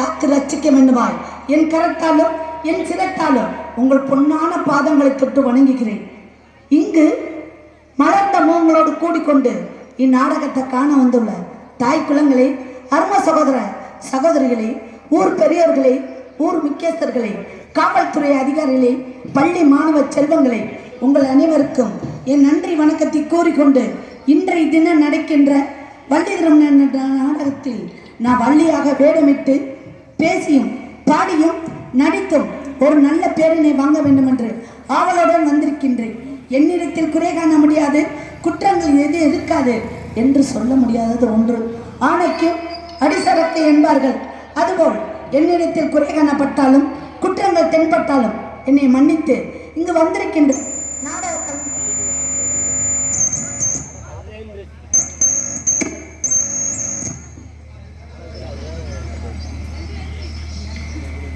காத்து ரட்சிக்க வேண்டுமாய் என் கரத்தாலும் என் சிரத்தாலும் உங்கள் பொன்னான பாதங்களை தொட்டு வணங்குகிறேன். இங்கு மலர்ந்த மூங்களோடு கூடிக்கொண்டு இந்நாடகத்தை காண வந்துள்ள தாய் குலங்களே அரும சகோதர சகோதரிகளே ஊர் பெரியவர்களே ஊர் முக்கியஸ்தர்களே காவல்துறை அதிகாரிகளே பள்ளி மாணவ செல்வங்களே உங்கள் அனைவருக்கும் என் நன்றி வணக்கத்தை கூறிக்கொண்டு இன்றைய தினம் நடக்கின்ற வள்ளிதரம் நாடகத்தில் நான் வள்ளியாக வேடமிட்டு பேசியும் பாடியும் நடித்தும் ஒரு நல்ல பேரினை வாங்க வேண்டும் என்று ஆவலுடன் வந்திருக்கின்றேன். என்னிடத்தில் குறை காண முடியாது குற்றங்கள் எது இருக்காது என்று சொல்ல முடியாதது ஒன்று. ஆணைக்கு அடிசரத்தை என்பார்கள். அதுபோல் என்னிடத்தில் குறை காணப்பட்டாலும் குற்றங்கள் தென்பட்டாலும் என்னை மன்னித்து இங்கு வந்திருக்கின்ற நாடகத்தில்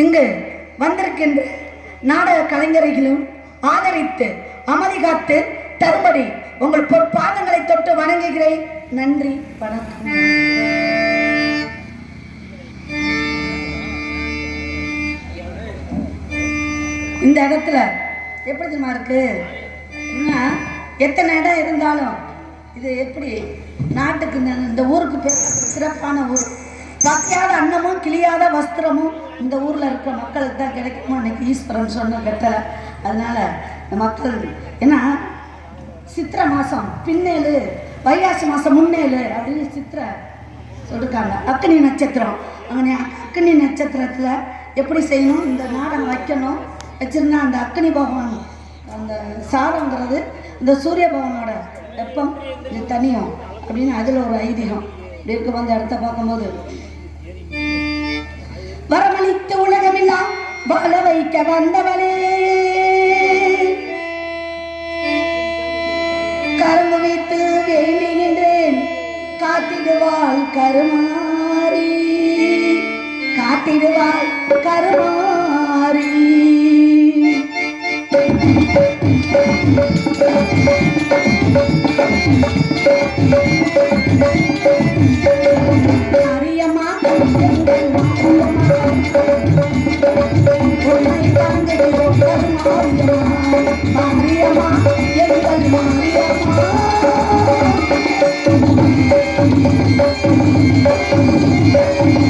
இங்கு வந்திருக்கின்ற நாடக கலைஞர்களும் ஆதரித்து அமைதி காத்து தரும்படி உங்கள் பொற்பாதங்களை தொட்டு வணங்குகிறேன். நன்றி வணக்கம். இந்த இடத்துல எப்படி தெரியுமா இருக்கு? எத்தனை இடம் இருந்தாலும் இது எப்படி நாட்டுக்கு இந்த- இந்த ஊருக்கு பேர் சிறப்பான ஊர். பக்கையாத அன்னமும் கிளியாத வஸ்திரமும் இந்த ஊரில் இருக்கிற மக்களுக்கு தான் கிடைக்குமோ? இன்னைக்கு ஈஸ்வரன் சொன்ன கட்டளை. அதனால் இந்த மக்கள் ஏன்னா சித்திரை மாதம் பின்னேலு வைகாசி மாதம் முன்னேலு அப்படின்னு சித்திரை சொல்லிருக்காங்க. அக்னி நட்சத்திரம். அங்கே அக்னி நட்சத்திரத்தில் எப்படி செய்யணும்? இந்த நாடகம் வைக்கணும். வச்சிருந்தா அந்த அக்னி பகவான் அந்த சாரங்கிறது இந்த சூரிய பகவானோட வெப்பம் இது தனியும் அப்படின்னு அதில் ஒரு ஐதீகம். இப்படி இருக்கும் அந்த இடத்த பார்க்கும்போது வரமளித்து உலகமெல்லாம் வாழ வைக்க வந்தவளே. கரும்பு வைத்து வேண்டுகின்றேன் காத்திடுவாள் கருமாறி. காத்திடுவாள் Karumari Thank you.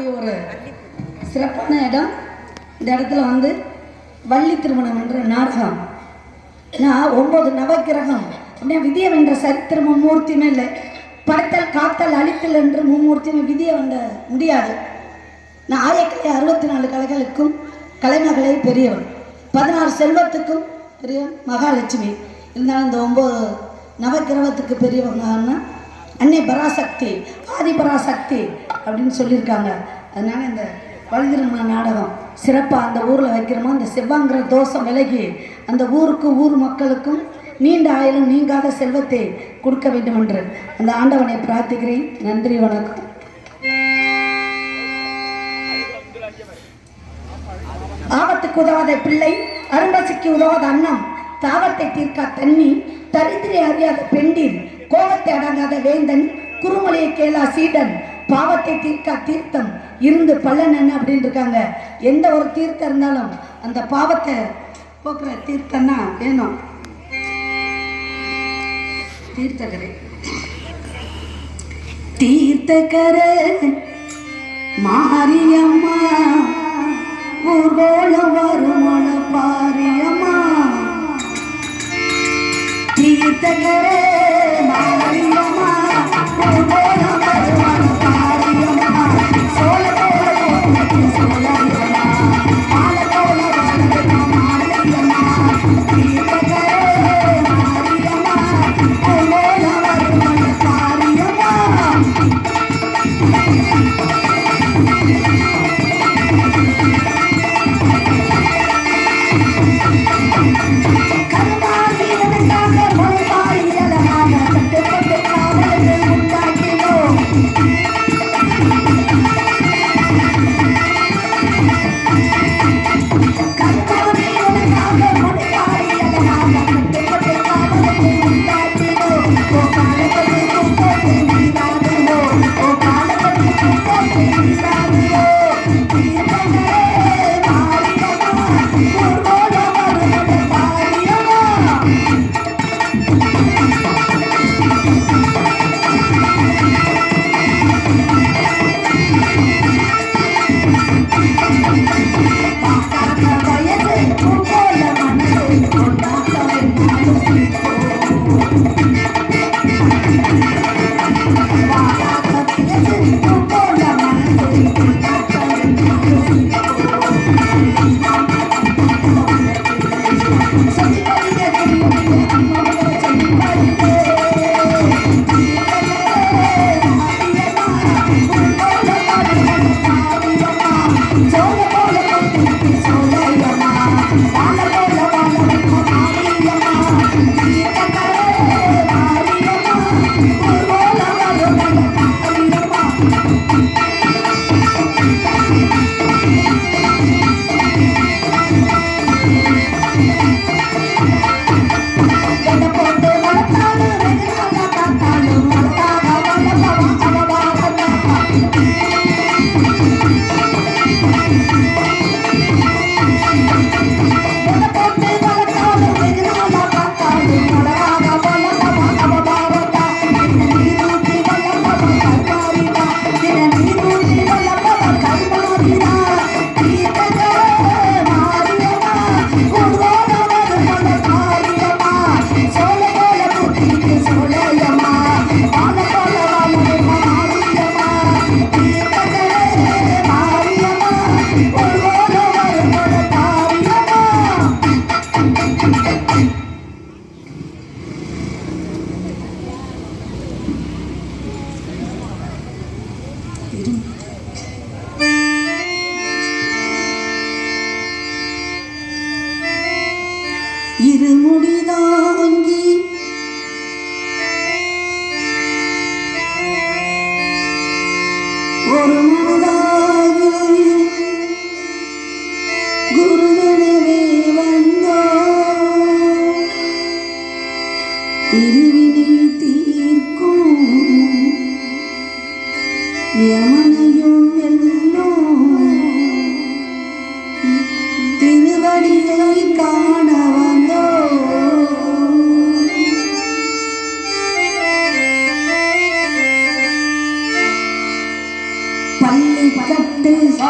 அப்படி ஒரு சிறப்பான இடம் இந்த இடத்துல வந்து வள்ளி திருமணம் என்ற நாடகம். நான் ஒன்பது நவக்கிரகம். அப்படின்னா விதியை வென்ற சரித்திரம் மும்மூர்த்தியுமே இல்லை. படைத்தல் காத்தல் அழித்தல் என்று மும்மூர்த்தியுமே விதியை வென்ற முடியாது. நான் ஆயக்கலை அறுபத்தி நாலு கலைகளுக்கும் கலைமகளை பெரியவன். பதினாறு செல்வத்துக்கும் பெரியவன் மகாலட்சுமி. இருந்தாலும் இந்த ஒம்பது நவக்கிரகத்துக்கு பெரியவங்கன்னா அன்னை பராசக்தி ஆதி பராசக்தி. அப்படின்னு சொல்லியிருக்காங்க. அதனால் இந்த வழுதிரும நாடகம் சிறப்பாக அந்த ஊரில் வைக்கிறோமோ அந்த செவ்வாங்கிற தோஷம் விலகி அந்த ஊருக்கு ஊர் மக்களுக்கும் நீண்ட ஆயிலும் நீங்காத செல்வத்தை கொடுக்க வேண்டும் என்று அந்த ஆண்டவனை பிரார்த்திக்கிறேன். நன்றி வணக்கம். ஆபத்துக்கு உதவாத பிள்ளை அரும்பசிக்கு உதவாத அன்னம் தாவத்தை தீர்க்கா தண்ணி தரித்திரை அறியாத பெண்டின் கோபத்தை அடங்காத வேந்தன் குறுமொழியை கேளா சீடன் பாவத்தை தீர்க்க தீர்த்தம் இருந்து பலன் என்ன அப்படின்னு இருக்காங்க. எந்த ஒரு தீர்த்தம் இருந்தாலும் அந்த பாவத்தை போக்குற தீர்த்தம்னா வேணும். தீர்த்தகரை தீர்த்தகரை மாரியம்மா ஊர்கோளம்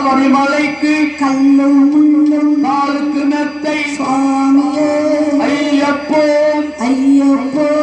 சபரிமலைக்கு கல்லும் முள்ளும் காலுக்கு மெத்தை சுவாமியே. ஐயப்போ. ஐயப்போ.